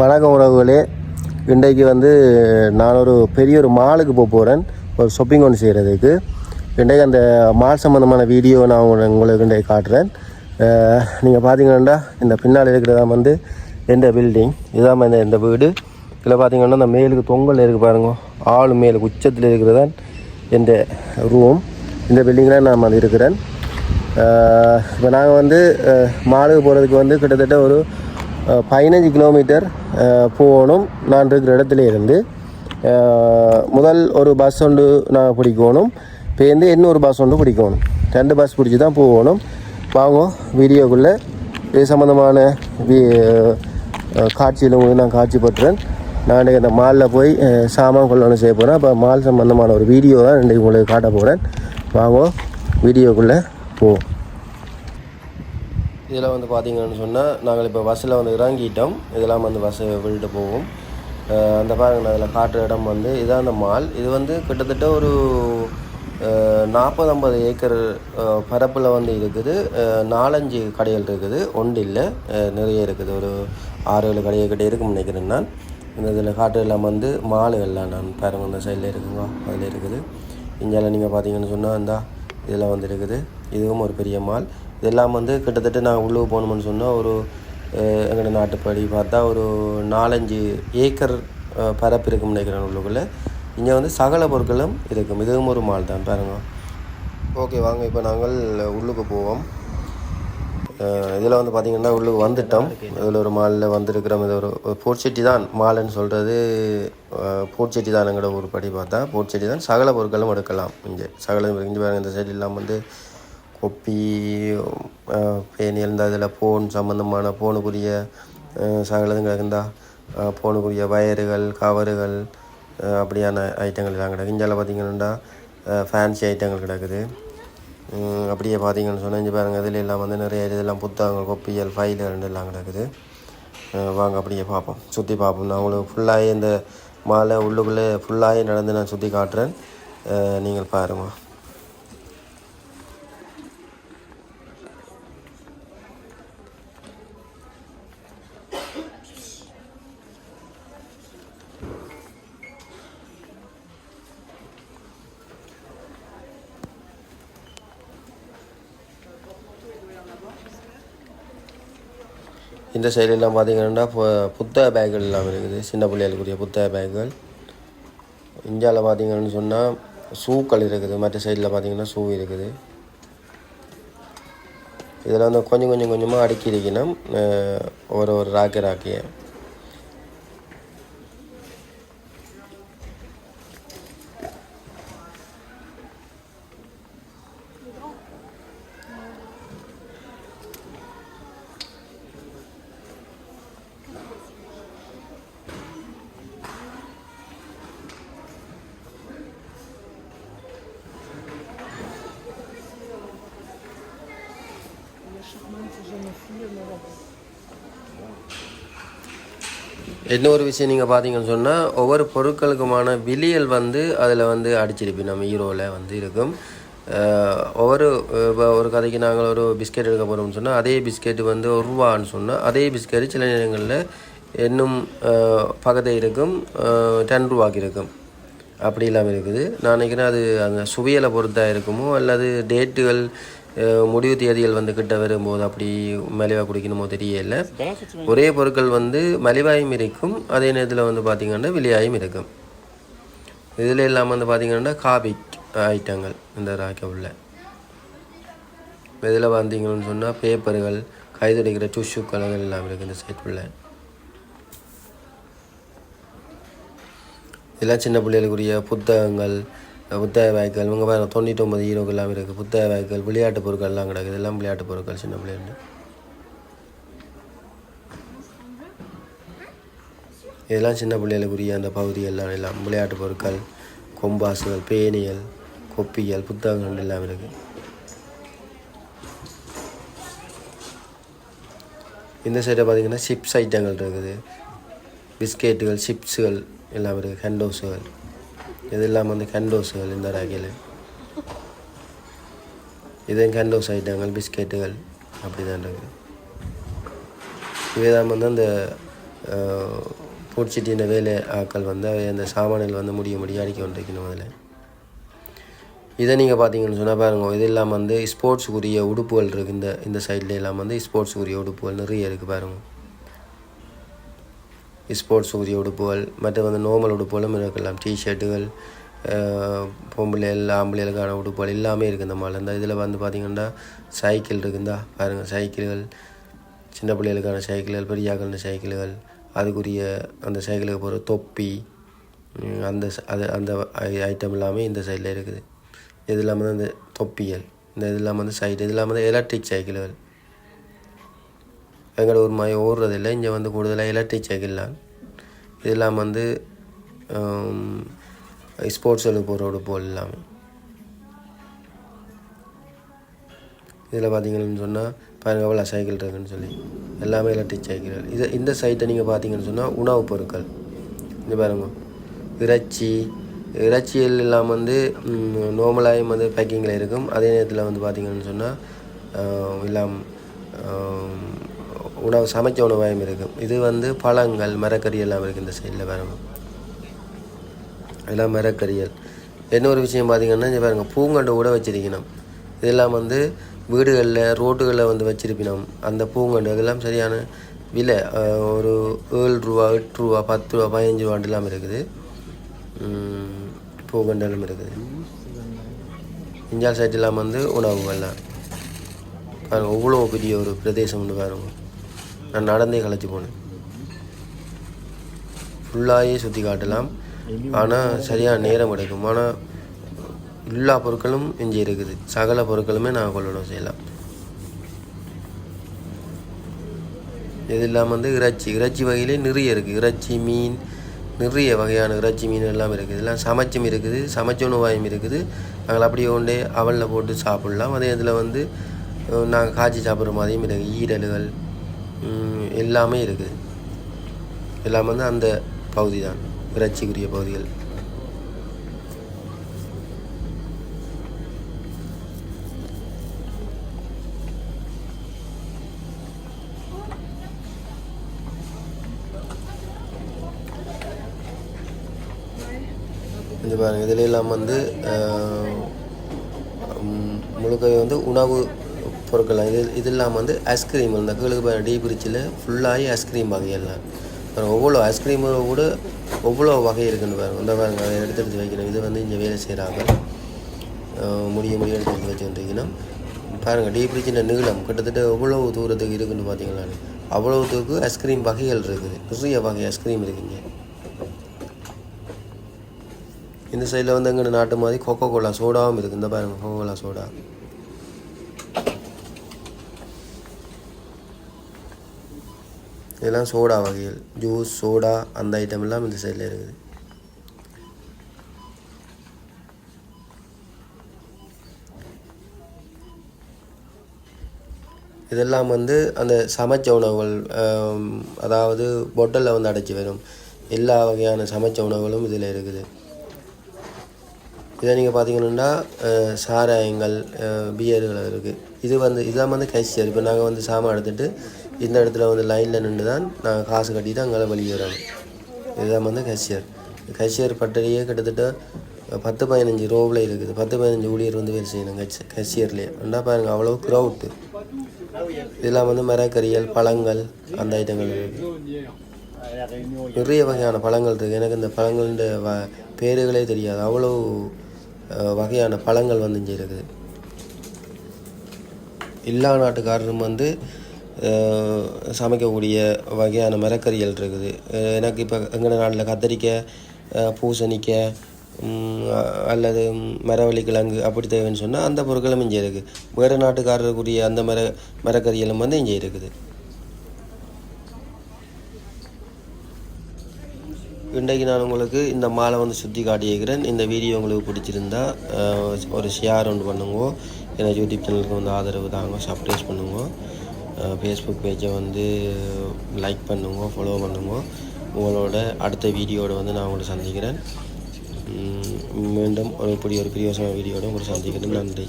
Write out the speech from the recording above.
வணக்கம் உறவுகளே. இன்றைக்கு வந்து நான் ஒரு பெரிய ஒரு மாலுக்கு போக போகிறேன் ஒரு ஷாப்பிங் ஒன்று செய்கிறதுக்கு இன்றைக்கு அந்த மால் சம்மந்தமான வீடியோ நான் உங்களை உங்களுக்கு இன்றைக்கு காட்டுறேன். நீங்கள் பார்த்தீங்கன்னா இந்த பின்னால் இருக்கிறதா வந்து எந்த பில்டிங் இதான் இந்த இந்த வீடு. இதில் பார்த்தீங்கன்னா இந்த மேலுக்கு தொங்கல் இருக்குது பாருங்க. ஆள் மேலுக்கு உச்சத்தில் இருக்கிறதான் எந்த ரூம் இந்த பில்டிங்கில் நான் வந்து இருக்கிறேன். இப்போ நாங்கள் வந்து மாலுக்கு போகிறதுக்கு வந்து கிட்டத்தட்ட ஒரு பதினஞ்சு கிலோமீட்டர் போகணும். நான் இருக்கிற இடத்துல இருந்து முதல் ஒரு பஸ் ஒன்று நான் பிடிக்கணும். பேருந்து இன்னொரு பஸ் ஒன்று பிடிக்கணும். ரெண்டு பஸ் பிடிச்சி தான் போகணும். வாங்க வீடியோக்குள்ளே. இது சம்மந்தமான வீ காட்சியில் உங்களுக்கு நான் காட்சிப்பட்டுறேன் நான் இன்றைக்கி அந்த மாலில் போய் சாமான் கொள்ளணும் செய்ய போகிறேன் அப்போ மால் சம்மந்தமான ஒரு வீடியோ தான் இன்றைக்கு உங்களுக்கு காட்ட போகிறேன் வாங்க வீடியோக்குள்ளே போவோம் இதில் வந்து பார்த்தீங்கன்னு சொன்னால் நாங்கள் இப்போ பஸ்ஸில் வந்து இறங்கிட்டோம். இதெல்லாம் வந்து பஸ்ஸை விட்டுட்டு போவோம். அந்த பாருங்க நான் அதில் காட்டுற இடம் வந்து இதான் அந்த மால் இது வந்து கிட்டத்தட்ட ஒரு நாற்பது ஐம்பது ஏக்கர் பரப்பில் வந்து இருக்குது. நாலஞ்சு கடைகள் இருக்குது. ஒன்று இல்லை நிறைய இருக்குது. ஒரு ஆறு ஏழு கடைகள் கிட்டே இருக்கும்னு நினைக்கிறேன் நான். இந்த இதில் காட்டு எல்லாம் வந்து மாலுகள்லாம் நான் பாருங்கள் அந்த சைடில் இருக்குங்க அதில் இருக்குது. இந்தியாவில் நீங்கள் பார்த்தீங்கன்னு சொன்னால் இந்த இதெல்லாம் வந்து இருக்குது. இதுவும் ஒரு பெரிய மால் இதெல்லாம் வந்து கிட்டத்தட்ட நான் உள்ளே போகணும்னு சொன்னால் ஒரு எங்களோட நாட்டுப்படி பார்த்தா ஒரு நாலஞ்சு ஏக்கர் பரப்பு இருக்கும்னு நினைக்கிறேன் உள்ளுக்குள்ளே. இங்கே வந்து சகல பொருட்களும் இருக்கும். இதுவும் ஒரு மால் தான். பாருங்க. ஓகே வாங்க. இப்போ நாங்கள் உள்ளுக்கு போவோம். இதில் வந்து பார்த்திங்கன்னா உள்ளுக்கு வந்துட்டோம். இதில் ஒரு மாலில் வந்திருக்கிறோம். இது ஒரு போர்ச்செட்டி தான். மாலுன்னு சொல்கிறது போர்ச்செட்டி தான் எங்களோட ஒரு படி பார்த்தா. போர்ச்செட்டி தான். சகல பொருட்களும் எடுக்கலாம் இங்கே. சகல இங்கே பாருங்கள் இந்த சைடு இல்லாமல் வந்து கொப்பி பேணி எழுந்தா அதில் இதில் ஃபோன் சம்மந்தமான ஃபோனுக்குரிய அஹ், சகலதும் கிடக்குந்தா ஃபோனுக்குரிய வயர்கள் கவருகள் அப்படியான ஐட்டங்கள் எல்லாம் கிடக்கு. இங்கெல்லாம் பார்த்தீங்கன்னா ஃபேன்சி ஐட்டங்கள் கிடக்குது. அப்படியே பார்த்தீங்கன்னு சொன்னால் இங்கே பாருங்கள் இதில் எல்லாம் வந்து நிறைய இதெல்லாம் புத்தகங்கள் கொப்பியல் ஃபைல் எல்லாம் கிடக்குது. வாங்க அப்படியே பார்ப்போம் சுற்றி பார்ப்போம் நான் உங்களுக்கு ஃபுல்லாகி இந்த மாலை உள்ளுக்குள்ளே ஃபுல்லாகி நடந்து நான் சுற்றி காட்டுறேன். நீங்கள் பாருங்கள் இந்த சைடெல்லாம் பார்த்தீங்கன்னா புத்தக பேக்குகள் எல்லாம் இருக்குது. சின்ன பிள்ளைகளுக்குரிய புத்தக பேக்குகள். இந்தியாவில் பார்த்தீங்கன்னு சொன்னால் ஷூக்கள் இருக்குது. மற்ற சைடில் பார்த்தீங்கன்னா ஷூ இருக்குது. இதில் வந்து கொஞ்சம் கொஞ்சம் கொஞ்சமாக அடுக்கி இருக்கணும். ஒரு ஒரு ராக்கி ராக்கியை. இன்னொரு விஷயம் நீங்கள் பார்த்தீங்கன்னு சொன்னால் ஒவ்வொரு பொருட்களுக்குமான விலியல் வந்து அதில் வந்து அடிச்சிருப்பி நம்ம ஹீரோவில் வந்து இருக்கும். ஒவ்வொரு இப்போ ஒரு கதைக்கு நாங்கள் ஒரு பிஸ்கெட் எடுக்க போகிறோம்னு சொன்னால் அதே பிஸ்கெட் வந்து ஒரு ரூபான்னு சொன்னால் அதே பிஸ்கெட் சில நேரங்களில் இன்னும் பகதை இருக்கும். டென் ரூபாய்க்கு இருக்கும். அப்படி இல்லாமல் இருக்குது. நான் நினைக்கிறேன் அது அந்த சுவையலை பொறுத்தாக இருக்குமோ அல்லது டேட்டுகள் முடிவு தேதிகள் வந்து கிட்ட வரும்போது அப்படி மலிவாக குடிக்கணுமோ தெரியல. ஒரே பொருட்கள் வந்து மலிவாயும் இருக்கும் அதே நேரத்தில் வந்து பார்த்திங்கன்னா விலையாயும் இருக்கும். இதில் எல்லாம் வந்து பார்த்திங்கன்னா காபி ஐட்டங்கள் இந்த ராக்க உள்ள. இதில் பார்த்தீங்கன்னு சொன்னால் பேப்பர்கள் கைதுடைக்கிற டிஷ்யூக்கள் எல்லாம் இருக்குது இந்த சைட் உள்ள. இதெல்லாம் சின்ன பிள்ளைகளுக்குரிய புத்தகங்கள் புத்தக வாய்க்கள் இவங்க பாருங்க தொண்ணூற்றி ஒன்பது இருக்குது புத்தக வாய்க்கள் விளையாட்டு பொருட்கள்லாம் கிடக்குது. எல்லாம் விளையாட்டு பொருட்கள் சின்ன பிள்ளைகள் இதெல்லாம் சின்ன பிள்ளைகளுக்குரிய அந்த பகுதி எல்லாம். எல்லாம் விளையாட்டு பொருட்கள் கொம்பாசுகள் பேனியல் கொப்பிகள் புத்தகங்கள் எல்லாம் இருக்குது இந்த சைடில் பார்த்தீங்கன்னா சிப்ஸ் ஐட்டங்கள் இருக்குது. பிஸ்கெட்டுகள் சிப்ஸுகள் எல்லாம் இருக்குது ஹேண்டோஸுகள் இதெல்லாம் வந்து ஹேண்டோஸுகள் இந்த ரகையில் இதே ஹேண்டோஸ் ஐட்டங்கள் பிஸ்கெட்டுகள் அப்படி தான் இருக்குது இதுதான் வந்து அந்த பூச்சிட்டின வேலை ஆட்கள் வந்து அவை அந்த சாமான்கள் வந்து முடிய முடிய அடிக்க கொண்டிருக்கணும் அதில். இதை நீங்கள் பார்த்தீங்கன்னு சொன்னால் பாருங்க இது இல்லாமல் வந்து ஸ்போர்ட்ஸுக்குரிய உடுப்புகள் இருக்குது இந்த இந்த சைடில் எல்லாம் வந்து ஸ்போர்ட்ஸுக்குரிய உடுப்புகள் நிறைய இருக்குது பாருங்கள் ஸ்போர்ட்ஸ் ஸ்போர்ட்ஸுக்குரிய உடுப்புகள் மற்ற வந்து நார்மல் உடுப்புகளும் இருக்கலாம். டிஷர்ட்டுகள் பொம்பளைகள் ஆம்பளைகளுக்கான உடுப்புகள் எல்லாமே இருக்குது இந்த மால் இந்த இதில் வந்து பார்த்திங்கன்னா சைக்கிள் இருக்குந்தா பாருங்கள் சைக்கிள்கள் சின்ன பிள்ளைகளுக்கான சைக்கிள்கள் பெரியாக்கள சைக்கிள்கள் அதுக்குரிய அந்த சைக்கிளுக்கு போகிற தொப்பி அந்த அது அந்த ஐட்டம் எல்லாமே இந்த சைடில் இருக்குது. இது இல்லாமல் அந்த தொப்பியல் இந்த இது இல்லாமல் வந்து சைடு இது இல்லாமல் வந்து எலக்ட்ரிக் சைக்கிள்கள் எங்களோட ஒரு மாதிரி ஓடுறதில்லை. இங்கே வந்து கூடுதலாக எலக்ட்ரிக் சைக்கிள் தான் இது இல்லாமல் வந்து ஸ்போர்ட்ஸுக்கு போல் இல்லாமல் இதில் பார்த்தீங்கன்னு சொன்னால் பாருங்க எவ்வளோ சைக்கிள் இருக்குன்னு சொல்லி. எல்லாமே எலக்ட்ரிக் சைக்கிள் இது இந்த சைட்டை நீங்கள் பார்த்தீங்கன்னு சொன்னால் உணவுப் பொருட்கள். இங்கே பாருங்க. இறைச்சி இறைச்சியில் எல்லாம் வந்து நோமலாயும் வந்து பேக்கிங்கில் இருக்கும். அதே நேரத்தில் வந்து பார்த்தீங்கன்னு சொன்னால் எல்லாம் உணவு சமைச்ச உணவாயும் இருக்கும். இது வந்து பழங்கள் மரக்கறி எல்லாம் இருக்குது இந்த சைடில் பாருங்க எல்லாம் மரக்கறிகள். இன்னொரு விஷயம் பார்த்திங்கன்னா இங்கே பாருங்கள் பூங்கண்டு கூட வச்சிருக்கணும். இதெல்லாம் வந்து வீடுகளில் ரோட்டுகளில் வந்து வச்சுருப்பினோம் அந்த பூங்கண்டு அதெல்லாம் சரியான விலை. ஒரு ஏழு ரூபா எட்டு ரூபா பத்து ரூபா பதினஞ்சு ரூபாண்டெல்லாம் இருக்குது. உம், பூங்கண்டெல்லாம் இருக்குது. இஞ்சால் சைட்டெல்லாம் வந்து உணவுகள்லாம். பாருங்கள் அவ்வளோ பெரிய ஒரு பிரதேசம் பிரதேசம்னு பாருங்கள் நான் நடந்தே கலைச்சி போனேன். ஃபுல்லாகவே சுற்றி காட்டலாம். ஆனால் சரியான நேரம் கிடைக்கும். ஆனால் எல்லா பொருட்களும் இங்கே இருக்குது. சகல பொருட்களுமே நான் கொள்ளணும் செய்யலாம். இது இல்லாமல் வந்து இறைச்சி. இறைச்சி வகையிலே நிறைய இருக்குது இறைச்சி மீன் நிறைய வகையான இறைச்சி மீன் எல்லாம் இருக்குது. இதெல்லாம் சமைச்சும் இருக்குது. சமைச்ச உணவாயும் இருக்குது. நாங்கள் அப்படியே கொண்டே அவலில் போட்டு சாப்பிட்லாம். அதே இதில் வந்து நாங்கள் காய்ச்சி சாப்பிட்ற மாதிரியும் இருக்குது ஈரல்கள் எல்லாமே இருக்குது. எல்லாம் வந்து அந்த பகுதி தான் இறைச்சிக்குரிய பகுதிகள். இது பாருங்கள் இதில் எல்லாம் வந்து முழுக்க வந்து உணவு பொருட்கள் இது இது இல்லாமல் வந்து ஐஸ்கிரீம் இந்த கீழுக்கு டீ பிரிட்ஜில் ஃபுல்லாகி ஐஸ்கிரீம் வகையெல்லாம். அப்புறம் ஒவ்வொரு ஐஸ்கிரீமு கூட ஒவ்வொரு வகை இருக்குன்னு பாருங்க இந்த பாருங்க அதை எடுத்து எடுத்து வைக்கணும் இது வந்து இங்கே வேலை செய்கிறாங்க முடிய முடிய எடுத்து எடுத்து வச்சு வந்துருக்கணும். பாருங்கள் டீ பிரிட்ஜின் நீளம் கிட்டத்தட்ட எவ்வளோ தூரத்துக்கு இருக்குன்னு பார்த்தீங்களா அவ்வளோத்துக்கு ஐஸ்கிரீம் வகைகள் இருக்குது. நிறைய வகை ஐஸ்கிரீம் இருக்குங்க இந்த சைடில் வந்து எங்கள் நாட்டு மாதிரி கொக்கோ கோலா சோடாவும் இருக்குது. இந்த பாருங்க கொக்கோ கோலா சோடா இதெல்லாம் சோடா வகைகள். ஜூஸ் சோடா அந்த ஐட்டம் எல்லாம் இந்த சைடில் இருக்குது. இதெல்லாம் வந்து அந்த சமைச்ச உணவுகள் அதாவது பொட்டலில் வந்து அடைச்சி வரும். எல்லா வகையான சமைச்ச உணவுகளும் இதில் இருக்குது. இதை நீங்கள் பார்த்தீங்கன்னா சாராயங்கள் பியர்கள் இருக்குது இது வந்து இதெல்லாம் வந்து கேஷியர் இப்போ நாங்கள் வந்து சாமான் எடுத்துகிட்டு இந்த இடத்துல வந்து லைனில் நின்று தான் நாங்கள் காசு கட்டிட்டு அங்கே வெளியே வரோம் இதுதான் வந்து கேஷியர் கேஷியர் பட்டறையே கிட்டத்தட்ட பத்து பதினஞ்சு ரோவில் இருக்குது. பத்து பதினஞ்சு ஊழியர் வந்து வேலை செய்யணும் கட்சி கேஷியர்லேயே ரெண்டா பாருங்கள் அவ்வளோ க்ரௌட்டு இதெல்லாம் வந்து மரக்கறிகள் பழங்கள் அந்த ஐட்டங்கள் இருக்குது நிறைய வகையான பழங்கள் இருக்குது எனக்கு இந்த பழங்களின் வ பேருகளே தெரியாது. அவ்வளோ வகையான பழங்கள் வந்து இங்கே இருக்குது எல்லா நாட்டுக்காரரும் வந்து சமைக்கக்கூடிய வகையான மரக்கறிகள் இருக்குது. எனக்கு இப்போ எங்கள் நாட்டில் கத்தரிக்காய் பூசணிக்காய் அல்லது மரவள்ளி கிழங்கு அப்படி தேவைன்னு சொன்னால் அந்த பொருட்களும் இங்கே இருக்குது வேறு நாட்டுக்காரருக்குரிய அந்த மர மரக்கறிகளும் வந்து இங்கே இருக்குது. இன்றைக்கு நான் உங்களுக்கு இந்த மாலை வந்து சுற்றி காட்டியிருக்கிறேன். இந்த வீடியோ உங்களுக்கு பிடிச்சிருந்தா ஒரு ஷேர் ஒன்று பண்ணுங்க. ஏன்னா யூடியூப் சேனலுக்கு வந்து ஆதரவு தாங்க. சப்ரைஸ் பண்ணுங்க. ஃபேஸ்புக் பேஜை வந்து லைக் பண்ணுங்க ஃபாலோ பண்ணுங்க. உங்களோட அடுத்த வீடியோட வந்து நான் உங்களை சந்திக்கிறேன். மீண்டும் ஒரு இப்படி ஒரு பிரியோசன வீடியோட உங்களை சந்திக்கிறேன். நன்றி.